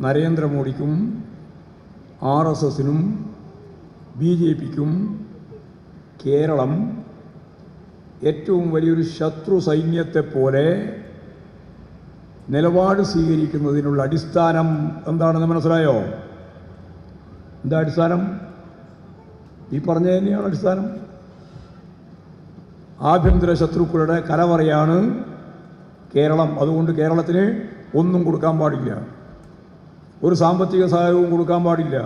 നരേന്ദ്രമോദിക്കും R S എസിനും B J പിക്കും കേരളം ഏറ്റവും വലിയൊരു ശത്രു സൈന്യത്തെ പോലെ നിലപാട് സ്വീകരിക്കുന്നതിനുള്ള അടിസ്ഥാനം എന്താണെന്ന് മനസ്സിലായോ? എന്താ അടിസ്ഥാനം? ഈ പറഞ്ഞ തന്നെയാണ് അടിസ്ഥാനം. ആഭ്യന്തര ശത്രുക്കളുടെ കലവറയാണ് കേരളം. അതുകൊണ്ട് കേരളത്തിന് ഒന്നും കൊടുക്കാൻ പാടില്ല. ഒരു സാമ്പത്തിക സഹായവും കൊടുക്കാൻ പാടില്ല.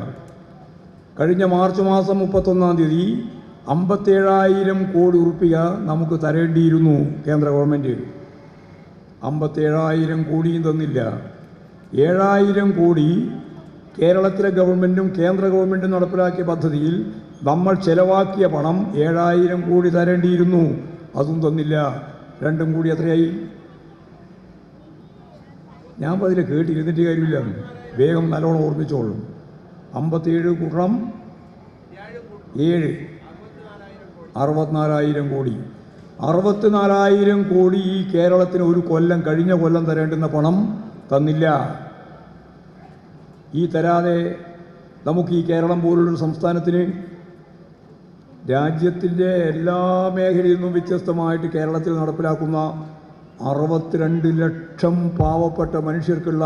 കഴിഞ്ഞ മാർച്ച് മാസം മുപ്പത്തൊന്നാം തീയതി അമ്പത്തേഴായിരം കോടി ഉറുപ്പിക നമുക്ക് തരേണ്ടിയിരുന്നു കേന്ദ്ര ഗവൺമെന്റ് അമ്പത്തേഴായിരം കോടിയും തന്നില്ല. ഏഴായിരം കോടി കേരളത്തിലെ ഗവൺമെന്റും കേന്ദ്ര ഗവൺമെന്റും നടപ്പിലാക്കിയ പദ്ധതിയിൽ നമ്മൾ ചെലവാക്കിയ പണം ഏഴായിരം കോടി തരേണ്ടിയിരുന്നു. അതും തന്നില്ല. രണ്ടും കൂടി എത്രയായി? ഞാൻ അതിൽ കേട്ടിരുന്നിട്ട് കാര്യമില്ല. വേഗം നല്ലോണം ഓർമ്മിച്ചോളും. അമ്പത്തിയേഴ് കുറം ഏഴ്. അറുപത്തിനാലായിരം കോടി. അറുപത്തിനാലായിരം കോടി ഈ കേരളത്തിന് ഒരു കൊല്ലം കഴിഞ്ഞ കൊല്ലം തരേണ്ടുന്ന പണം തന്നില്ല. ഈ തരാതെ നമുക്ക് ഈ കേരളം പോലുള്ളൊരു സംസ്ഥാനത്തിന് രാജ്യത്തിന്റെ എല്ലാ മേഖലയിൽ നിന്നും വ്യത്യസ്തമായിട്ട് കേരളത്തിൽ നടപ്പിലാക്കുന്ന അറുപത്തിരണ്ട് ലക്ഷം പാവപ്പെട്ട മനുഷ്യർക്കുള്ള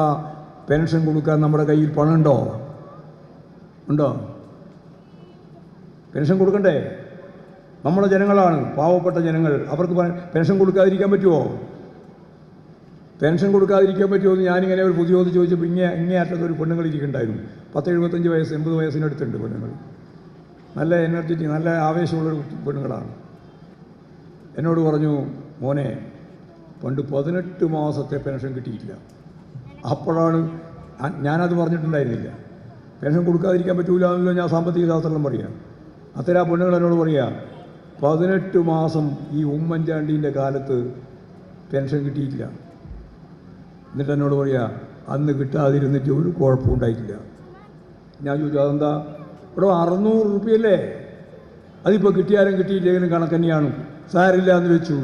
പെൻഷൻ കൊടുക്കാൻ നമ്മുടെ കയ്യിൽ പണമുണ്ടോ? ഉണ്ടോ? പെൻഷൻ കൊടുക്കണ്ടേ? നമ്മുടെ ജനങ്ങളാണ് പാവപ്പെട്ട ജനങ്ങൾ. അവർക്ക് പെൻഷൻ കൊടുക്കാതിരിക്കാൻ പറ്റുമോ പെൻഷൻ കൊടുക്കാതിരിക്കാൻ പറ്റുമോ എന്ന് ഞാനിങ്ങനെ ഒരു പുതിയ ചോദിച്ചപ്പോൾ ഇങ്ങേ ഇങ്ങേ അറ്റത്ത് ഒരു പെണ്ണുങ്ങൾ ഇരിക്കുന്നുണ്ടായിരുന്നു. പത്ത് എഴുപത്തഞ്ച് വയസ്സ് എൺപത് വയസ്സിനടുത്തുണ്ട് പെണ്ണുങ്ങൾ. നല്ല എനർജറ്റിക് നല്ല ആവേശമുള്ള പെണ്ണുങ്ങളാണ്. എന്നോട് പറഞ്ഞു മോനെ പണ്ട് പതിനെട്ട് മാസത്തെ പെൻഷൻ കിട്ടിയിട്ടില്ല. അപ്പോഴാണ് ഞാനത് പറഞ്ഞിട്ടുണ്ടായിരുന്നില്ല. പെൻഷൻ കൊടുക്കാതിരിക്കാൻ പറ്റൂല എന്നല്ലോ ഞാൻ സാമ്പത്തിക ശാസ്ത്രം പറയാം. ആ പെണ്ണുങ്ങൾ എന്നോട് പറയാ പതിനെട്ട് മാസം ഈ ഉമ്മൻചാണ്ടീന്റെ കാലത്ത് പെൻഷൻ കിട്ടിയിട്ടില്ല. എന്നിട്ട് എന്നോട് പറയാ അന്ന് കിട്ടാതിരുന്നിട്ട് ഒരു കുഴപ്പവും ഉണ്ടായിട്ടില്ല. ഞാൻ ചോദിച്ചു അതെന്താ? ഇവിടെ അറുന്നൂറ് റുപ്യല്ലേ അതിപ്പോൾ കിട്ടിയാലും കിട്ടിയില്ലെങ്കിലും കണക്ക് തന്നെയാണ്. സാരില്ല എന്ന് വെച്ചു.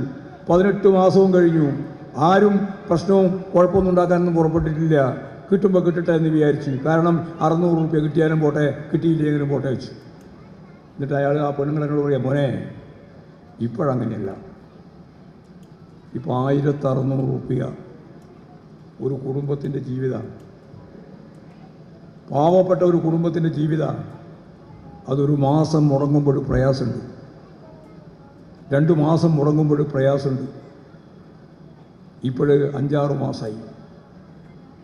പതിനെട്ട് മാസവും കഴിഞ്ഞു. ആരും പ്രശ്നവും കുഴപ്പമൊന്നും ഉണ്ടാക്കാനൊന്നും പുറപ്പെട്ടിട്ടില്ല. കിട്ടുമ്പോൾ കിട്ടട്ടെ എന്ന് വിചാരിച്ചു. കാരണം അറുന്നൂറ് റുപ്യ കിട്ടിയാലും പോട്ടെ കിട്ടിയില്ലെങ്കിലും പോട്ടെ വെച്ചു. എന്നിട്ട് അയാൾ ആ പെണ്ണുങ്ങളെന്നോട് പറയാം മോനെ ഇപ്പോഴങ്ങനെയല്ല ഇപ്പോൾ ആയിരത്തി അറുന്നൂറ് റുപ്യ ഒരു കുടുംബത്തിന്റെ ജീവിതമാണ് പാവപ്പെട്ട ഒരു കുടുംബത്തിന്റെ ജീവിതമാണ് അതൊരു മാസം മുടങ്ങുമ്പോൾ പ്രയാസമുണ്ട്. രണ്ട് മാസം മുടങ്ങുമ്പോൾ പ്രയാസമുണ്ട്. ഇപ്പോൾ അഞ്ചാറ് മാസമായി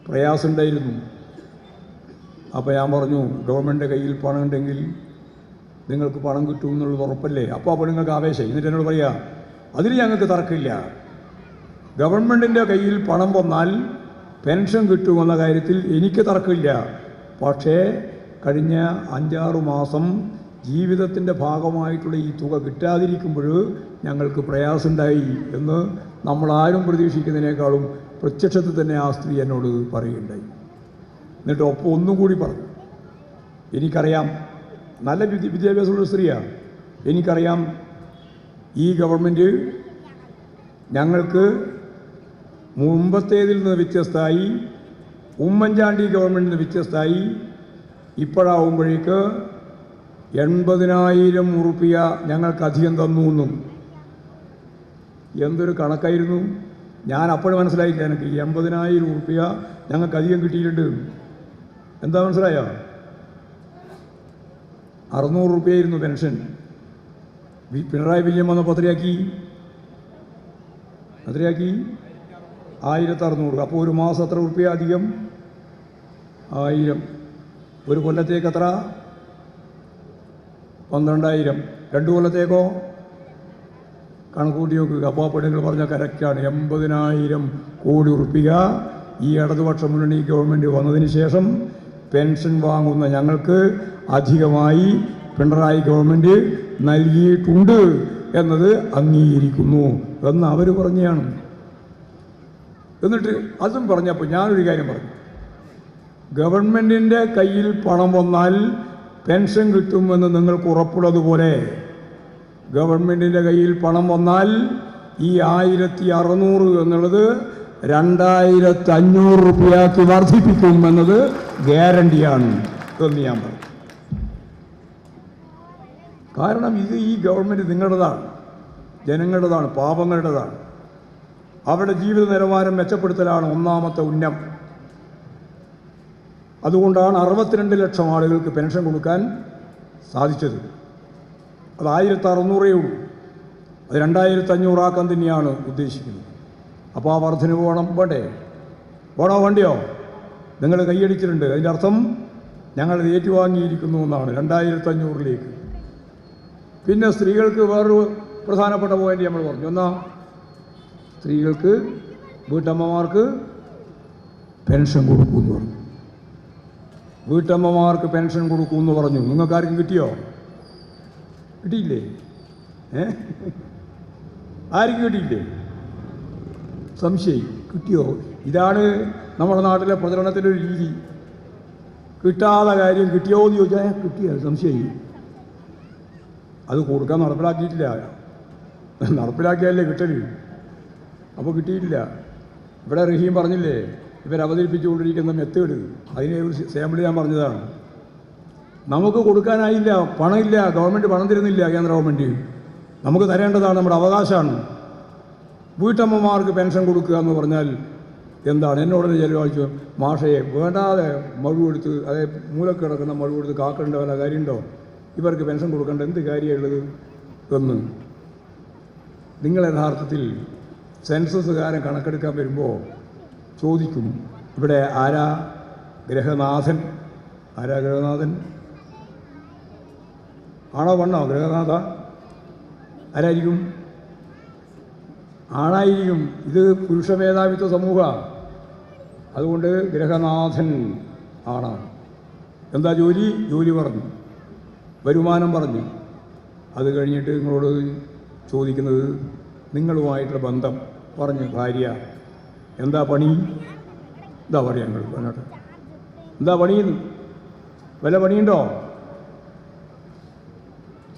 പ്രയാസമുണ്ടായിരുന്നു. അപ്പോൾ ഞാൻ പറഞ്ഞു ഗവൺമെന്റിന്റെ കയ്യിൽ പണം ഉണ്ടെങ്കിൽ നിങ്ങൾക്ക് പണം കിട്ടും എന്നുള്ളത് ഉറപ്പല്ലേ? അപ്പോൾ അപ്പോൾ നിങ്ങൾക്ക് ആവേശം എന്നിട്ട് എന്നോട് പറയാം അതിൽ ഞങ്ങൾക്ക് തർക്കമില്ല. ഗവൺമെന്റിന്റെ കയ്യിൽ പണം വന്നാൽ പെൻഷൻ കിട്ടുമെന്ന കാര്യത്തിൽ എനിക്ക് തർക്കമില്ല. പക്ഷേ കഴിഞ്ഞ അഞ്ചാറ് മാസം ജീവിതത്തിന്റെ ഭാഗമായിട്ടുള്ള ഈ തുക കിട്ടാതിരിക്കുമ്പോൾ ഞങ്ങൾക്ക് പ്രയാസമുണ്ടായി എന്ന് നമ്മളാരും പ്രതീക്ഷിക്കുന്നതിനേക്കാളും പ്രത്യക്ഷത്തിൽ തന്നെ ആ സ്ത്രീ എന്നോട് പറയുകയുണ്ടായി. എന്നിട്ട് ഒപ്പം ഒന്നും കൂടി പറഞ്ഞു. എനിക്കറിയാം നല്ല വിദ്യ വിദ്യാഭ്യാസമുള്ള സ്ത്രീയാണ്. എനിക്കറിയാം ഈ ഗവൺമെന്റ് ഞങ്ങൾക്ക് മുമ്പത്തേതിൽ നിന്ന് വ്യത്യസ്തമായി ഉമ്മൻചാണ്ടി ഗവൺമെന്റിൽ നിന്ന് വ്യത്യസ്തമായി ഇപ്പോഴാവുമ്പോഴേക്ക് എൺപതിനായിരം ഉറുപ്പിയ ഞങ്ങൾക്ക് അധികം തന്നു എന്നും. എന്തൊരു കണക്കായിരുന്നു? ഞാൻ അപ്പോഴും മനസ്സിലായില്ല എനിക്ക്. എൺപതിനായിരം ഉറുപ്പിയ ഞങ്ങൾക്ക് അധികം കിട്ടിയിട്ടുണ്ട്. എന്താ മനസ്സിലായോ? അറുന്നൂറ് റുപ്യായിരുന്നു പെൻഷൻ. പിണറായി വിജയൻ വന്നപ്പോൾ പത്രയാക്കി അത്രയാക്കി ആയിരത്തി അറുന്നൂറ് അപ്പോൾ ഒരു മാസം എത്ര റുപ്യ അധികം? ആയിരം. ഒരു കൊല്ലത്തേക്ക് എത്ര? പന്ത്രണ്ടായിരം. രണ്ടു കൊല്ലത്തേക്കോ? കണക്കൂട്ടി നോക്കുക അപ്പോൾ പെണ്ണുങ്ങൾ പറഞ്ഞ കറക്റ്റാണ് എൺപതിനായിരം കോടി ഉറപ്പിക ഈ ഇടതുപക്ഷ മുന്നണി ഗവൺമെന്റ് വന്നതിന് ശേഷം പെൻഷൻ വാങ്ങുന്ന ഞങ്ങൾക്ക് അധികമായി പിണറായി ഗവൺമെന്റ് നൽകിയിട്ടുണ്ട് എന്നത് അംഗീകരിക്കുന്നു എന്ന് അവർ പറഞ്ഞാണ്. എന്നിട്ട് അതും പറഞ്ഞപ്പോൾ ഞാനൊരു കാര്യം പറഞ്ഞു. ഗവൺമെന്റിന്റെ കയ്യിൽ പണം വന്നാൽ പെൻഷൻ കിട്ടുമെന്ന് നിങ്ങൾക്ക് ഉറപ്പുള്ളതുപോലെ ഗവൺമെന്റിന്റെ കയ്യിൽ പണം വന്നാൽ ഈ ആയിരത്തി അറുന്നൂറ് എന്നുള്ളത് രണ്ടായിരത്തി അഞ്ഞൂറ് റുപ്യയാക്കി വർദ്ധിപ്പിക്കും എന്നത് ഗ്യാരണ്ടിയാണ് എന്ന് ഞാൻ പറഞ്ഞു. കാരണം ഇത് ഈ ഗവൺമെന്റ് നിങ്ങളുടേതാണ് ജനങ്ങളുടേതാണ് പാപങ്ങളുടേതാണ്. അവരുടെ ജീവിത നിലവാരം മെച്ചപ്പെടുത്തലാണ് ഒന്നാമത്തെ ഉന്നം. അതുകൊണ്ടാണ് അറുപത്തിരണ്ട് ലക്ഷം ആളുകൾക്ക് പെൻഷൻ കൊടുക്കാൻ സാധിച്ചത്. അത് ആയിരത്തി അറുന്നൂറേ ഉള്ളൂ. അത് രണ്ടായിരത്തി അഞ്ഞൂറാക്കാൻ തന്നെയാണ് ഉദ്ദേശിക്കുന്നത്. അപ്പോൾ ആ വർധനവ് വേണം. വേണ്ടേ? വേണോ? വേണ്ടിയോ? നിങ്ങൾ കൈയടിച്ചിട്ടുണ്ട്. അതിന്റെ അർത്ഥം ഞങ്ങളത് ഏറ്റുവാങ്ങിയിരിക്കുന്നു എന്നാണ് രണ്ടായിരത്തി അഞ്ഞൂറിലേക്ക് പിന്നെ സ്ത്രീകൾക്ക് വേറൊരു പ്രധാനപ്പെട്ട പോയിന്റ് നമ്മൾ പറഞ്ഞു. എന്നാ? സ്ത്രീകൾക്ക് വീട്ടമ്മമാർക്ക് പെൻഷൻ കൊടുക്കുമെന്ന് പറഞ്ഞു. വീട്ടമ്മമാർക്ക് പെൻഷൻ കൊടുക്കുമെന്ന് പറഞ്ഞു. നിങ്ങൾക്ക് ആർക്കും കിട്ടിയോ? കിട്ടിയില്ലേ? ഏ? ആർക്കും കിട്ടിയില്ലേ? സംശയം. കിട്ടിയോ? ഇതാണ് നമ്മുടെ നാട്ടിലെ പ്രചരണത്തിന്റെ ഒരു രീതി. കിട്ടാതെ കാര്യം കിട്ടിയോ എന്ന് ചോദിച്ചാൽ കിട്ടിയ സംശയം. അത് കൊടുക്കാൻ നടപ്പിലാക്കിയിട്ടില്ല. നടപ്പിലാക്കിയാലേ കിട്ടൽ? അപ്പോൾ കിട്ടിയിട്ടില്ല. ഇവിടെ റഹീം പറഞ്ഞില്ലേ? ഇവർ അവതരിപ്പിച്ചുകൊണ്ടിരിക്കുന്ന മെത്തേഡ്. അതിനെ ഒരു സാമ്പിൾ ഞാൻ പറഞ്ഞതാണ്. നമുക്ക് കൊടുക്കാനായില്ല പണമില്ല ഗവൺമെന്റ് പണം തരുന്നില്ല കേന്ദ്ര ഗവൺമെന്റ് നമുക്ക് തരേണ്ടതാണ് നമ്മുടെ അവകാശമാണ്. വീട്ടമ്മമാർക്ക് പെൻഷൻ കൊടുക്കുക എന്ന് പറഞ്ഞാൽ എന്താണ്? എന്നോട് ചെലവഴിച്ചു മാഷയെ വേണ്ടാതെ മഴുവെടുത്ത് അതായത് മൂലക്കിടക്കുന്ന മഴുവെടുത്ത് കാക്കേണ്ട വല്ല കാര്യമുണ്ടോ? ഇവർക്ക് പെൻഷൻ കൊടുക്കേണ്ട എന്ത് കാര്യമുള്ളത് എന്ന്. നിങ്ങൾ യഥാർത്ഥത്തിൽ സെൻസസുകാരൻ കണക്കെടുക്കാൻ വരുമ്പോൾ ചോദിക്കും ഇവിടെ ആരാ ഗ്രഹനാഥൻ? ആരാ ഗ്രഹനാഥൻ? ആണോ വണ്ണോ? ഗ്രഹനാഥ. ആരായിരിക്കും? ആണായിരിക്കും. ഇത് പുരുഷ മേധാവിത്വ സമൂഹ. അതുകൊണ്ട് ഗ്രഹനാഥൻ ആണ്. എന്താ ജോലി? ജോലി പറഞ്ഞു. വരുമാനം പറഞ്ഞു. അത് കഴിഞ്ഞിട്ട് നിങ്ങളോട് ചോദിക്കുന്നത് നിങ്ങളുമായിട്ടുള്ള ബന്ധം. പറഞ്ഞു ഭാര്യ. എന്താ പണി? എന്താ പറയുക ഞങ്ങൾ പറഞ്ഞോട്ടെ എന്താ പണി? വല്ല പണിയുണ്ടോ?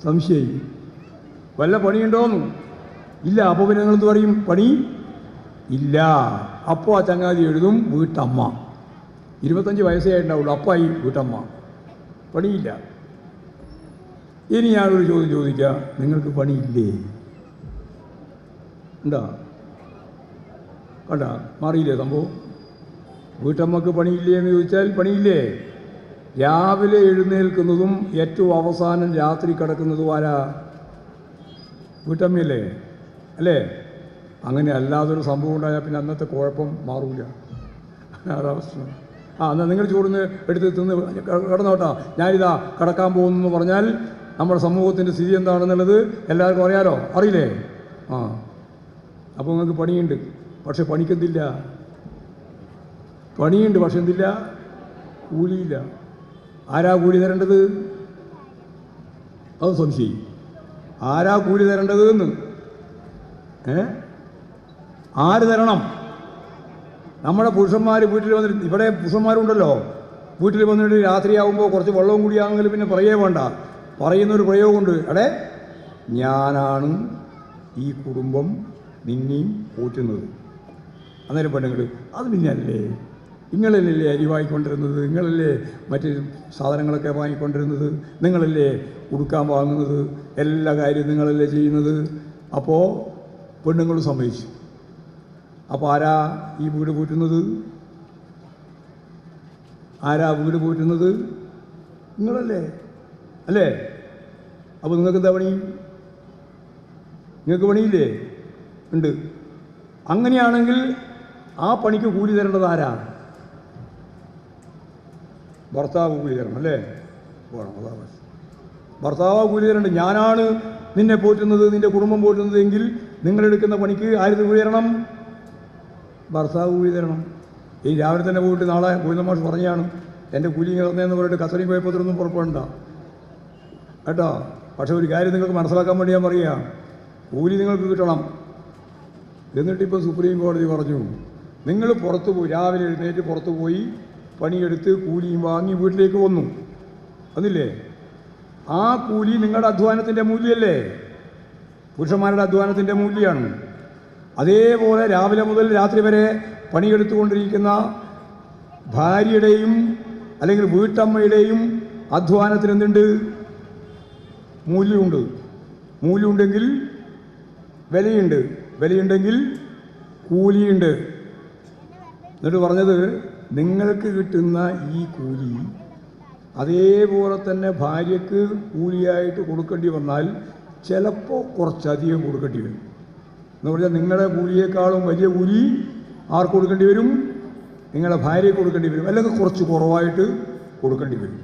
സംശയം വല്ല പണിയുണ്ടോന്ന്? ഇല്ല അപ്പോൾ പിന്നെ നിങ്ങളെന്ത് പറയും? പണി? ഇല്ല. അപ്പോൾ ആ ചങ്ങാതി എഴുതും വീട്ടമ്മ. ഇരുപത്തഞ്ച് വയസ്സേ ഉണ്ടാവുള്ളൂ അപ്പായി വീട്ടമ്മ. പണിയില്ല. ഇനി ഞാനൊരു ചോദ്യം ചോദിക്കാം. നിങ്ങൾക്ക് പണിയില്ലേ? എന്താ? കണ്ട മാറിയില്ലേ സംഭവം? വീട്ടമ്മക്ക് പണിയില്ലേ എന്ന് ചോദിച്ചാൽ പണിയില്ലേ? രാവിലെ എഴുന്നേൽക്കുന്നതും ഏറ്റവും അവസാനം രാത്രി കിടക്കുന്നതും ആരാ? വീട്ടമ്മയല്ലേ? അല്ലേ? അങ്ങനെ അല്ലാതൊരു സംഭവം ഉണ്ടായാൽ പിന്നെ അന്നത്തെ കുഴപ്പം മാറൂല. അവസ്ഥ. ആ എന്നാൽ നിങ്ങൾ ചോറിന് എടുത്ത് തിന്ന് കിടന്നോട്ടാ ഞാനിതാ കിടക്കാൻ പോകുന്നു എന്ന് പറഞ്ഞാൽ നമ്മുടെ സമൂഹത്തിന്റെ സ്ഥിതി എന്താണെന്നുള്ളത് എല്ലാവർക്കും അറിയാലോ? അറിയില്ലേ? ആ. അപ്പോൾ നിങ്ങൾക്ക് പണിയുണ്ട്. പക്ഷെ പണിക്കെന്തില്ല? പണിയുണ്ട് പക്ഷെ എന്തില്ല? കൂലിയില്ല. ആരാ കൂലി തരേണ്ടത്? അത് സംശയം. ആരാ കൂലി തരേണ്ടത് എന്ന് ഏ? ആര് തരണം? നമ്മുടെ പുരുഷന്മാർ വീട്ടിൽ വന്നിട്ട് ഇവിടെ പുരുഷന്മാരുണ്ടല്ലോ. വീട്ടിൽ വന്നിട്ട് രാത്രിയാകുമ്പോൾ കുറച്ച് വെള്ളവും കൂടിയാണെങ്കിൽ പിന്നെ പറയേ വേണ്ട. പറയുന്നൊരു പ്രയോഗമുണ്ട്. അടേ ഞാനാണ് ഈ കുടുംബം നിന്നെയും പോറ്റുന്നത്. അന്നേരം പെണ്ണുങ്ങൾ അത് പിന്നല്ലേ? നിങ്ങളല്ലേ അരി വാങ്ങിക്കൊണ്ടിരുന്നത്? നിങ്ങളല്ലേ മറ്റ് സാധനങ്ങളൊക്കെ വാങ്ങിക്കൊണ്ടിരുന്നത്? നിങ്ങളല്ലേ ഉടുക്കാൻ വാങ്ങുന്നത്? എല്ലാ കാര്യവും നിങ്ങളല്ലേ ചെയ്യുന്നത്? അപ്പോൾ പെണ്ണുങ്ങൾ സമ്മതിച്ചു. അപ്പോൾ ആരാ ഈ വീട് പൂറ്റുന്നത്? ആരാ വീട് പൂറ്റുന്നത്? നിങ്ങളല്ലേ. അല്ലേ? അപ്പോൾ നിങ്ങൾക്ക് എന്താ പണി? നിങ്ങൾക്ക് പണിയില്ലേ? ഉണ്ട്. അങ്ങനെയാണെങ്കിൽ ആ പണിക്ക് കൂലി തരേണ്ടത് ആരാണ്? ഭർത്താവ് കൂലി തരണം അല്ലേ? വേണം ഭർത്താവ് കൂലി തരണ്ട് ഞാനാണ് നിന്നെ പോറ്റുന്നത് നിന്റെ കുടുംബം പോറ്റുന്നത് എങ്കിൽ നിങ്ങളെടുക്കുന്ന പണിക്ക് ആര് കൂലി തരണം? ഭർത്താവ് കൂലി തരണം. ഈ രാവിലെ തന്നെ പോയിട്ട് നാളെ ഗോവിന്ദമാഷ് പറഞ്ഞാണ് എന്റെ കൂലി തന്നേന്ന് പറഞ്ഞിട്ട് കസറി പോയപ്പോഴൊന്നും പുറപ്പെടണ്ട കേട്ടോ? പക്ഷേ ഒരു കാര്യം നിങ്ങൾക്ക് മനസ്സിലാക്കാൻ വേണ്ടി ഞാൻ പറയുക കൂലി നിങ്ങൾക്ക് കിട്ടണം. എന്നിട്ടിപ്പോൾ സുപ്രീം കോടതി പറഞ്ഞു നിങ്ങൾ പുറത്തു പോയി രാവിലെ എഴുന്നേറ്റ് പുറത്തു പോയി പണിയെടുത്ത് കൂലിയും വാങ്ങി വീട്ടിലേക്ക് വന്നു. അതില്ലേ? ആ കൂലി നിങ്ങളുടെ അധ്വാനത്തിന്റെ മൂല്യമല്ലേ? പുരുഷന്മാരുടെ അധ്വാനത്തിന്റെ മൂല്യമാണ് അതേപോലെ രാവിലെ മുതൽ രാത്രി വരെ പണിയെടുത്തുകൊണ്ടിരിക്കുന്ന ഭാര്യയുടെയും അല്ലെങ്കിൽ വീട്ടമ്മയുടെയും അധ്വാനത്തിന് എന്തുണ്ട്? മൂല്യമുണ്ട്. മൂല്യമുണ്ടെങ്കിൽ വിലയുണ്ട്. വിലയുണ്ടെങ്കിൽ കൂലിയുണ്ട്. എന്നിട്ട് പറഞ്ഞത് നിങ്ങൾക്ക് കിട്ടുന്ന ഈ കൂലി അതേപോലെ തന്നെ ഭാര്യയ്ക്ക് കൂലിയായിട്ട് കൊടുക്കേണ്ടി വന്നാൽ ചിലപ്പോൾ കുറച്ചധികം കൊടുക്കേണ്ടി വരും. എന്ന് പറഞ്ഞാൽ നിങ്ങളുടെ കൂലിയേക്കാളും വലിയ കൂലി ആർക്ക് കൊടുക്കേണ്ടി വരും? നിങ്ങളുടെ ഭാര്യയ്ക്ക് കൊടുക്കേണ്ടി വരും. അല്ലെങ്കിൽ കുറച്ച് കുറവായിട്ട് കൊടുക്കേണ്ടി വരും.